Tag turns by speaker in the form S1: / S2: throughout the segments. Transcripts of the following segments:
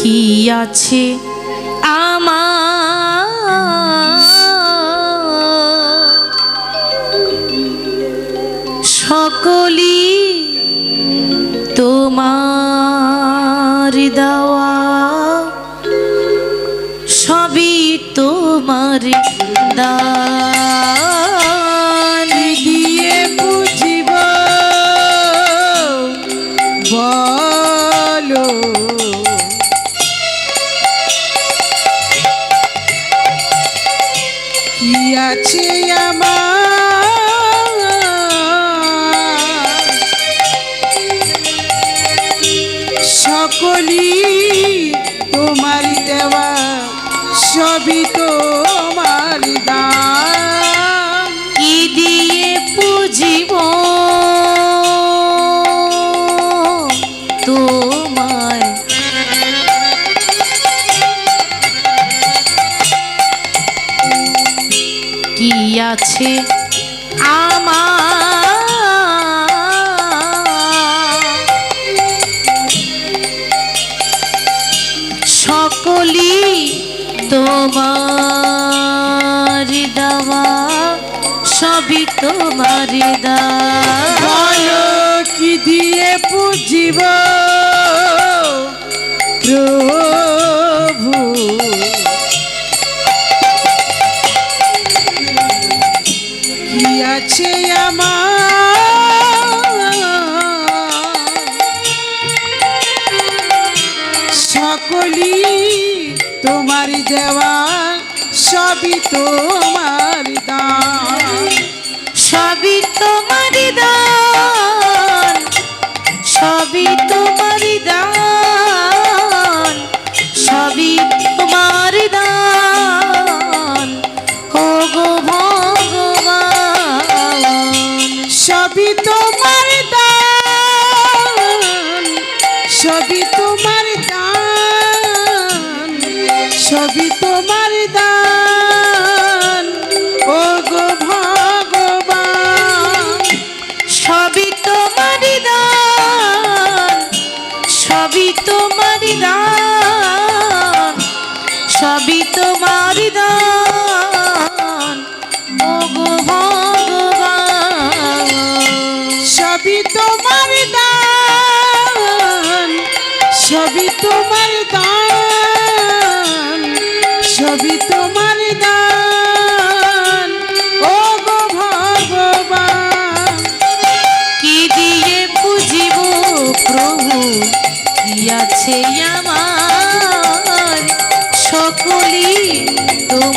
S1: কি আছে আমার? সকলি তোমার দেওয়া সবই তোমার দান
S2: সবই তোমার বলো কি দিয়ে পুজিব সকলি তোমার দেওয়া সবই তোমার।
S1: সবই তোমার দান। ও গো ভগবান,
S2: সবই তোমার দান। সবই তোমার দান। সবই তোমার দান। ও গো ভগবান,
S1: সবই তোমার দান। সবই তোমার দান।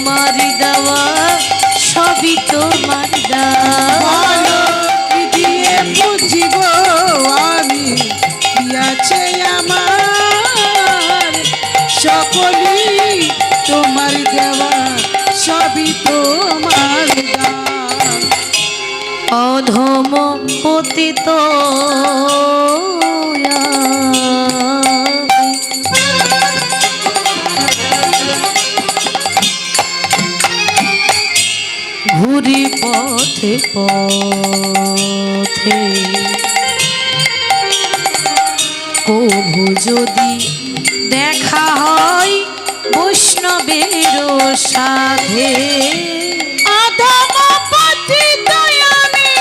S1: তোমার দেওয়া সবই তোমার দেওয়া।
S2: দিয়ে বুঝিব আমি কি আছে আমার। সকলি তোমার দেওয়া সবই তোমার
S1: অধম পতিত পথে পথে। কভু যদি দেখা হয় বৈষ্ণবের সাথে
S2: আধম পতিত আমি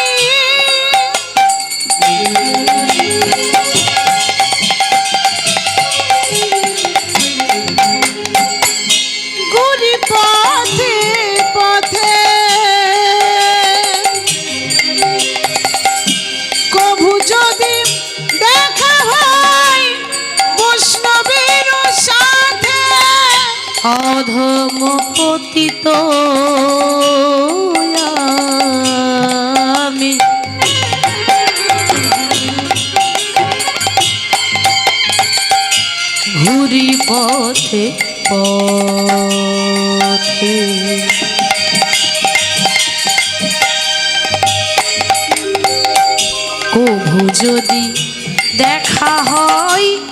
S1: অধম পতিত আমি। ঘুরি পথে পথে। কভু যদি দেখা হয়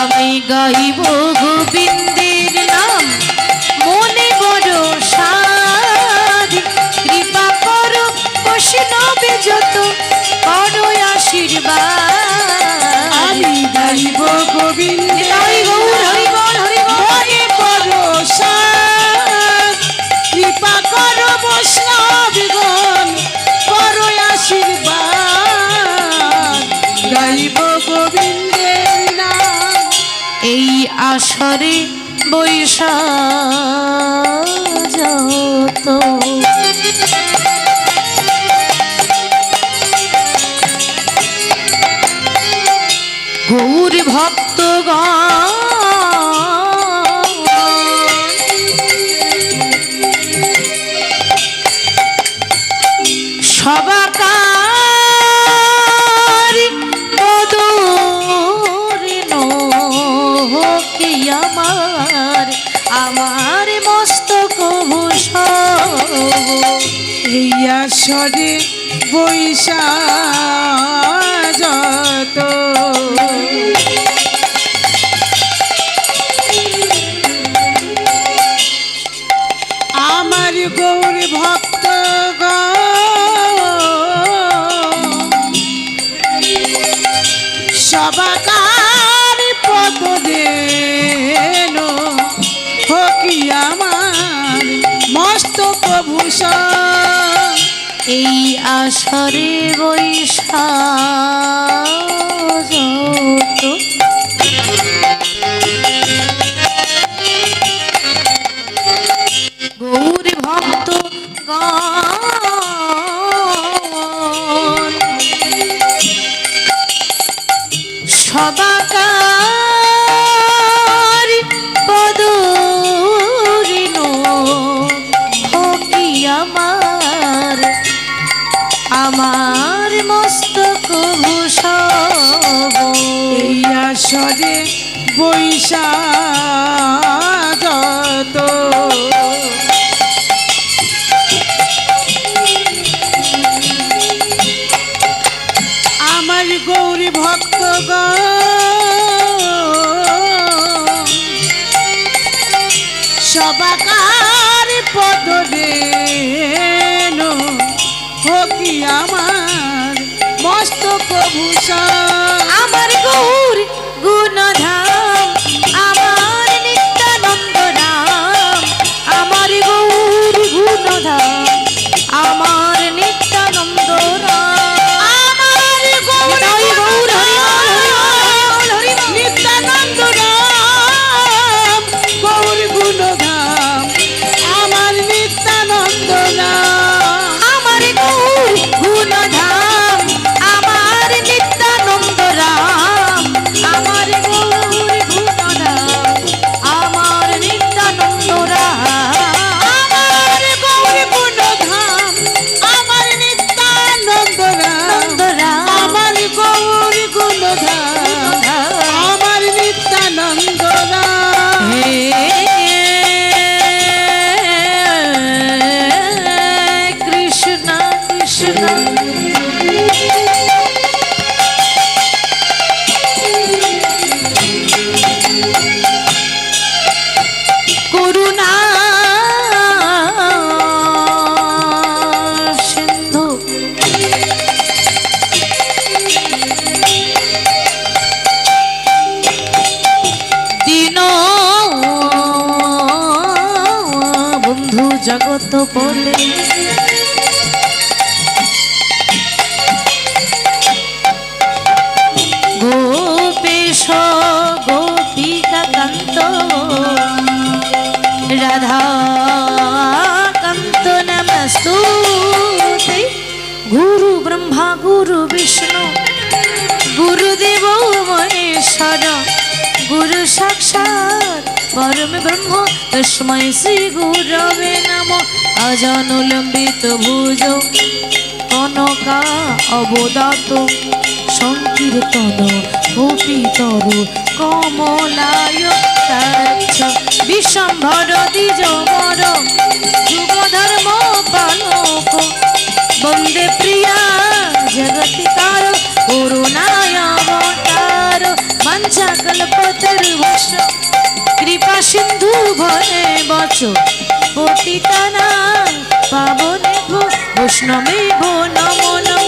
S2: আমি
S1: গাইব গোবিন্দের নাম মনে যত আশীর্বাদ।
S2: আমি গাইব গোবিন্দ গাইব গোবিন্দের নাম।
S1: এই আসরে যত গৌর ভক্তগণ
S2: আসরে বৈশাখ।
S1: এই আসরে বৈশাখ গৌর ভক্ত গণ গুণধাম নমস্তুতে গুরু ব্রহ্মা গুরু বিষ্ণু গুরুদেব মহেশ্বর গুরু সাক্ষাৎ পরম ব্রহ্ম তস্মৈ শ্রী গুরবে নম অজানুলম্বিত ভুজ কনকা অবদাত সংকীর্তন গোপীতর কমলায় কাচ্ছ সম্ভর দ্বিজ বর যুগ ধর্ম পালক। বন্দে প্রিয়া জগতিকার করুণায়াবতার বাঞ্ছা কল্পতরুবশ কৃপা সিন্ধু ভরে বচ, পতিতানা, পাবনে ভো, বৈষ্ণবে ভো নমো।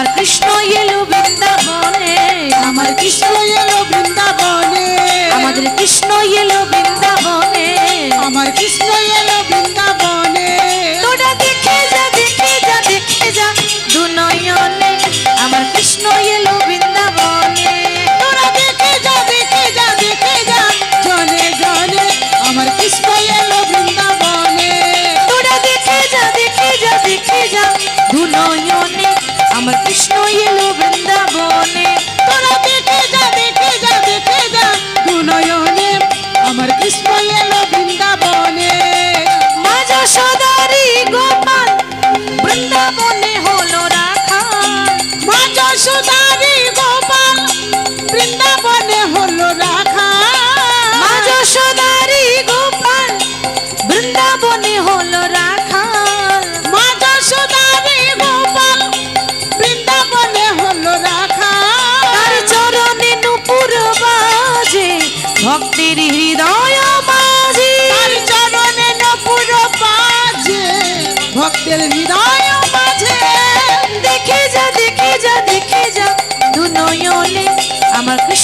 S1: আমার কৃষ্ণ এলো বৃন্দাবনে,
S2: আমার কৃষ্ণ এলো বৃন্দাবনে।
S1: আমাদের কৃষ্ণ এলো বৃন্দাবনে,
S2: আমার কৃষ্ণ এলো বৃন্দাবনে।
S1: তোরা দেখে যা দেখে যা দেখে যা দু নয়নে আমার কৃষ্ণ এলো বৃন্দাবনে।
S2: তোরা দেখে যা দেখে যা দেখে যা জনে জনে আমার কৃষ্ণ এলো বৃন্দাবনে।
S1: তোরা দেখে যা দেখে যা দেখে যা দু নয়নে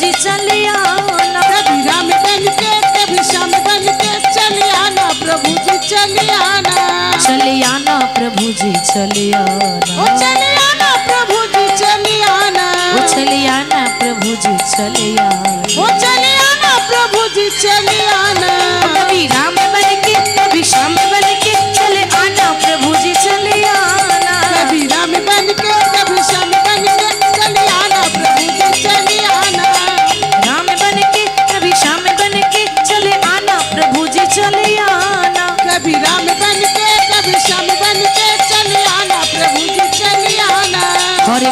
S1: जी चले
S2: कभी राम बन के कभी श्याम बन के चले आना प्रभु जी चले आना
S1: चले आना प्रभु जी चले
S2: ओ
S1: आना
S2: चले आना प्रभु जी चले आना
S1: वो चले आना प्रभु जी चले आना
S2: ओ चले आना प्रभु जी चले आना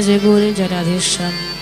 S1: জয় গৌরী জনাধীশ্বর